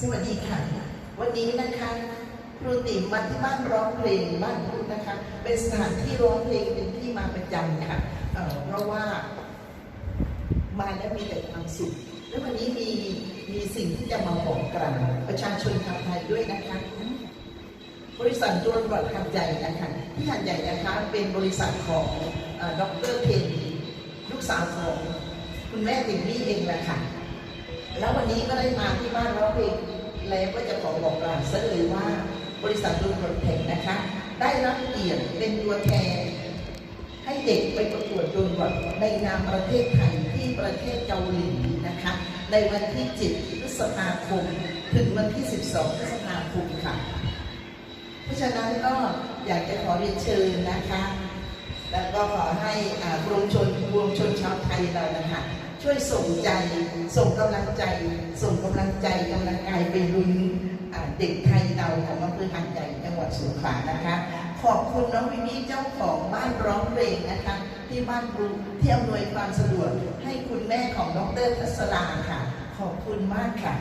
สวัสดีค่ะ วันนี้นะคะครูติ๋มมาที่บ้านร้องเพลงบ้านพุทธนะคะ เป็นสถานที่ร้องเพลงเป็นที่มาประจำค่ะเเพราะว่ามาแล้วมีแต่ความสุขและวันนี้มีมีสิ่งที่จะมาบอกกล่าวประชาชนชาวไทยด้วยนะคะบริษัทดวนบอดหัดใหญ่นะคะที่หัดใหญ่นะคะเป็นบริษัทของดรเพนลูกสาวของคุณแม่ติมมี่เองแหละค่ะ แล้ววันนี้ก็ได้มาที่บ้านร้องเพลงแล้วก็จะขอบอกกล่าวซะเลยว่าบริษัทดวนบอดแห่นะคะ ได้รับเกียรติเป็นตัวแทน ให้เด็กไปประกวดดนบอดในนามประเทศไทยที่ประเทศเกาหลีนะคะ ในวันที่7พฤษภาคม ถึงวันที่ 12พฤษภาคมค่ะ เพราะฉะนั้นก็อยากจะขอเรียนเชิญนะคะ แล้วก็ขอให้อ่ากรมชนรวมชนชาวไทยเรานะคะ ช่วยส่งใจ ส่งกำลังใจ ส่งกำลังใจกำลังกายไปลุนเด็กไทยเราของอำเภอหาดใหญ่จังหวัดสงขลานะคะ ขอบคุณน้องวินี่เจ้าของบ้านร้องเพลงนะคะ ที่บ้านที่อำนวยความสะดวกให้คุณแม่ของดรทัศราค่ะ ขอบคุณมากค่ะ